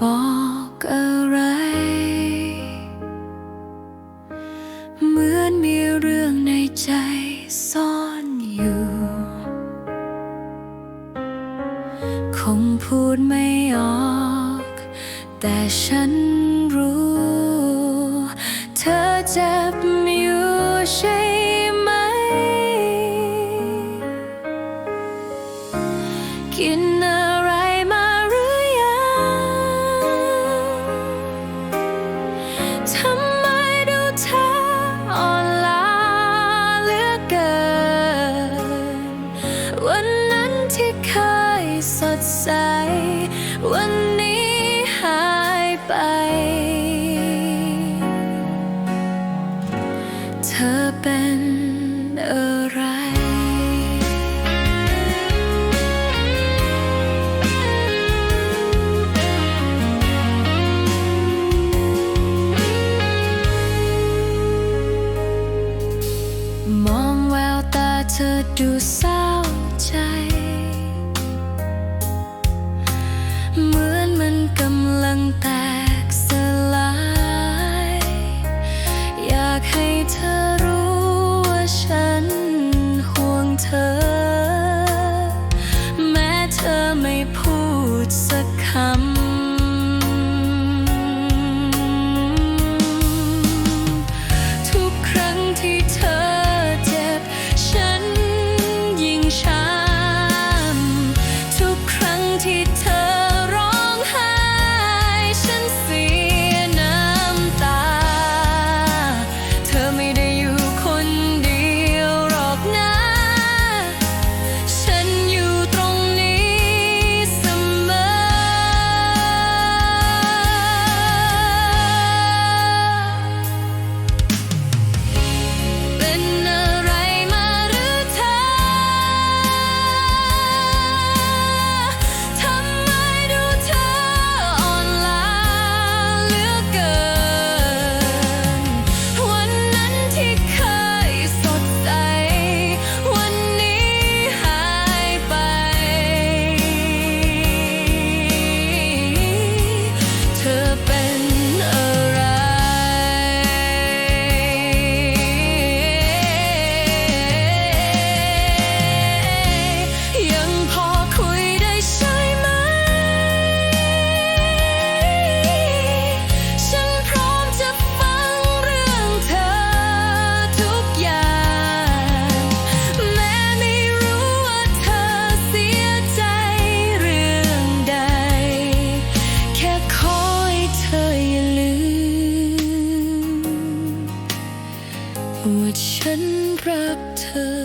บอกอะไร เหมือนมีเรื่องในใจซ่อนอยู่ คงพูดไม่ออก แต่ฉันรู้ เธอเจ็บอยู่ใช่ไหม กิน Sometimes ธอดูเศร้าใจ เหมือนมันกำลังแตกสลาย อยากให้เธอรู้ว่าฉันห่วงเธอ แม้เธอไม่พูดสักคำที่เธอ ฉันรักเธอ